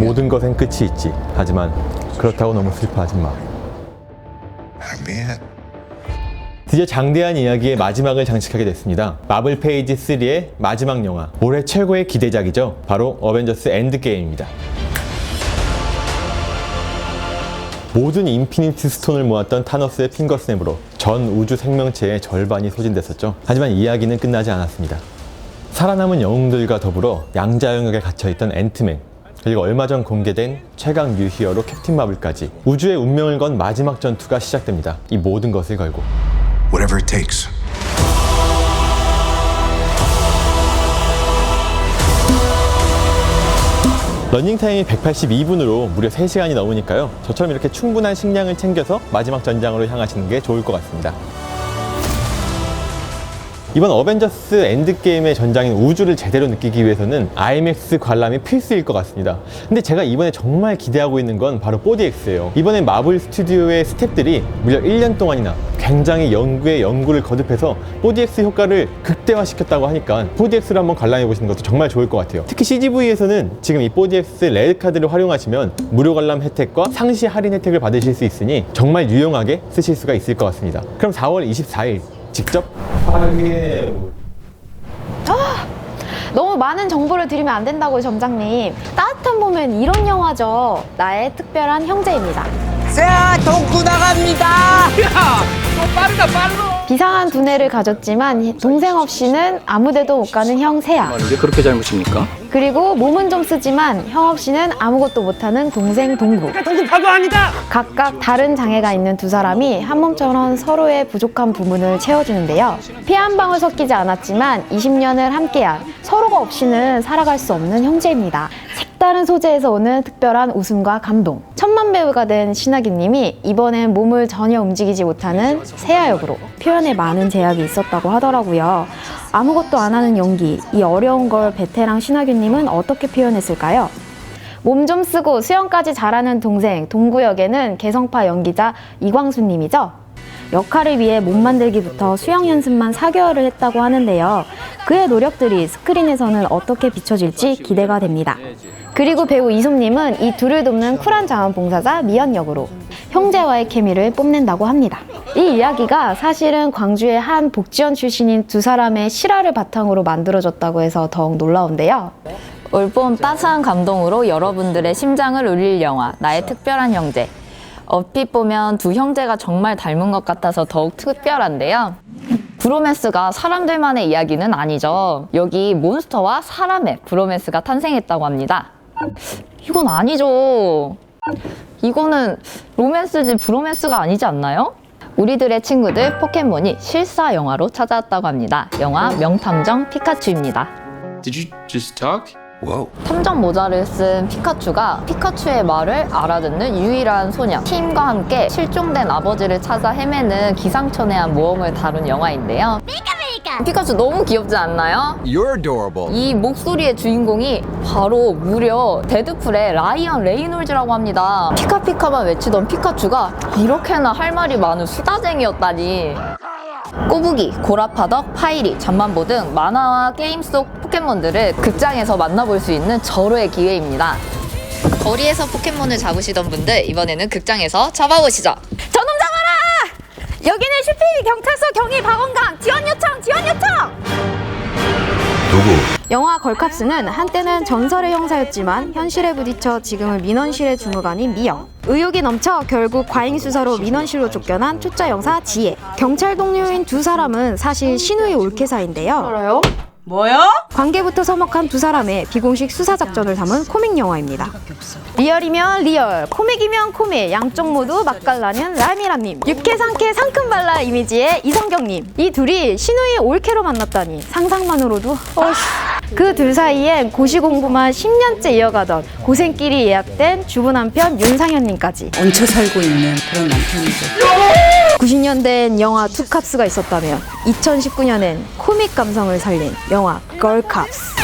모든 것엔 끝이 있지. 하지만 그렇다고 너무 슬퍼하지 마. 드디어 장대한 이야기의 마지막을 장식하게 됐습니다. 마블 페이지 3의 마지막 영화. 올해 최고의 기대작이죠. 바로 어벤져스 엔드게임입니다. 모든 인피니티 스톤을 모았던 타노스의 핑거스냅으로 전 우주 생명체의 절반이 소진됐었죠. 하지만 이야기는 끝나지 않았습니다. 살아남은 영웅들과 더불어 양자 영역에 갇혀있던 앤트맨 그리고 얼마 전 공개된 최강 뉴히어로 캡틴 마블까지 우주의 운명을 건 마지막 전투가 시작됩니다. 이 모든 것을 걸고 Whatever it takes. 러닝타임이 182분으로 무려 3시간이 넘으니까요. 저처럼 이렇게 충분한 식량을 챙겨서 마지막 전장으로 향하시는 게 좋을 것 같습니다. 이번 어벤져스 엔드게임의 전장인 우주를 제대로 느끼기 위해서는 IMAX 관람이 필수일 것 같습니다. 근데 제가 이번에 정말 기대하고 있는 건 바로 4DX예요. 이번에 마블 스튜디오의 스탭들이 무려 1년 동안이나 굉장히 연구에 연구를 거듭해서 4DX 효과를 극대화시켰다고 하니까 4DX를 한번 관람해 보시는 것도 정말 좋을 것 같아요. 특히 CGV에서는 지금 이 4DX 레드 카드를 활용하시면 무료 관람 혜택과 상시 할인 혜택을 받으실 수 있으니 정말 유용하게 쓰실 수가 있을 것 같습니다. 그럼 4월 24일 직접 확인해 너무 많은 정보를 드리면 안 된다고요, 점장님. 따뜻한 봄엔 이런 영화죠. 나의 특별한 형제입니다. 자, 동구 나갑니다. 비상한 두뇌를 가졌지만 동생 없이는 아무데도 못 가는 형 세야. 이게 그렇게 잘못입니까? 그리고 몸은 좀 쓰지만 형 없이는 아무것도 못하는 동생 동구. 동구 파도 아니다. 각각 다른 장애가 있는 두 사람이 한 몸처럼 서로의 부족한 부분을 채워주는데요. 피 한 방울 섞이지 않았지만 20년을 함께한 서로가 없이는 살아갈 수 없는 형제입니다. 색다른 소재에서 오는 특별한 웃음과 감동. 천만 배우가 된 신하기님이 이번엔 몸을 전혀 움직이지 못하는 세아 역으로 표현에 많은 제약이 있었다고 하더라고요. 아무것도 안 하는 연기, 이 어려운 걸 베테랑 신하균님은 어떻게 표현했을까요? 몸 좀 쓰고 수영까지 잘하는 동생 동구 역에는 개성파 연기자 이광수님이죠. 역할을 위해 몸 만들기부터 수영 연습만 4개월을 했다고 하는데요. 그의 노력들이 스크린에서는 어떻게 비춰질지 기대가 됩니다. 그리고 배우 이솜님은 이 둘을 돕는 쿨한 자원봉사자 미연 역으로 형제와의 케미를 뽐낸다고 합니다. 이 이야기가 사실은 광주의 한 복지원 출신인 두 사람의 실화를 바탕으로 만들어졌다고 해서 더욱 놀라운데요. 올봄 따스한 감동으로 여러분들의 심장을 울릴 영화 나의 특별한 형제 얼핏 보면 두 형제가 정말 닮은 것 같아서 더욱 특별한데요. 브로맨스가 사람들만의 이야기는 아니죠. 여기 몬스터와 사람의 브로맨스가 탄생했다고 합니다. 이건 아니죠. 이거는 로맨스지 브로맨스가 아니지 않나요? 우리들의 친구들 포켓몬이 실사 영화로 찾아왔다고 합니다. 영화 명탐정 피카츄입니다. Did you just talk? Whoa. 탐정 모자를 쓴 피카츄가 피카츄의 말을 알아듣는 유일한 소녀 팀과 함께 실종된 아버지를 찾아 헤매는 기상천외한 모험을 다룬 영화인데요. 피카츄 너무 귀엽지 않나요? You're adorable. 이 목소리의 주인공이 바로 무려 데드풀의 라이언 레이놀즈라고 합니다. 피카피카만 외치던 피카츄가 이렇게나 할 말이 많은 수다쟁이였다니. 꼬부기, 고라파덕, 파이리, 잠만보 등 만화와 게임 속 포켓몬들을 극장에서 만나볼 수 있는 절호의 기회입니다. 거리에서 포켓몬을 잡으시던 분들 이번에는 극장에서 잡아보시죠. 저놈 잡아라! 여기는 슈피리 경찰서 경위 박원강 지원 요청 지원 요청! 영화 걸캅스는 한때는 전설의 형사였지만 현실에 부딪혀 지금은 민원실의 주무관인 미영. 의욕이 넘쳐 결국 과잉 수사로 민원실로 쫓겨난 초짜 영사 지혜. 경찰 동료인 두 사람은 사실 신우의 올케사인데요. 뭐요? 관계부터 서먹한 두 사람의 비공식 수사 작전을 담은 코믹 영화입니다. 리얼이면 리얼, 코믹이면 코믹, 양쪽 모두 맛깔나는 라미라님, 육회 상쾌 상큼발랄 이미지의 이성경님. 이 둘이 신우이 올케로 만났다니 상상만으로도 그 둘 사이엔 고시 공부만 10년째 이어가던 고생길이 예약된 주부 남편 윤상현님까지 얹혀 살고 있는 그런 남편이죠. 90년대엔 영화 투캅스가 있었다면 2019년엔 코믹 감성을 살린 영화 걸캅스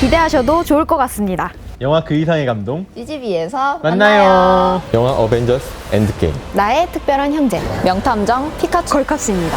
기대하셔도 좋을 것 같습니다. 영화 그 이상의 감동 CGV에서 만나요. 영화 어벤져스 엔드게임. 나의 특별한 형제 명탐정 피카츄 걸캅스입니다.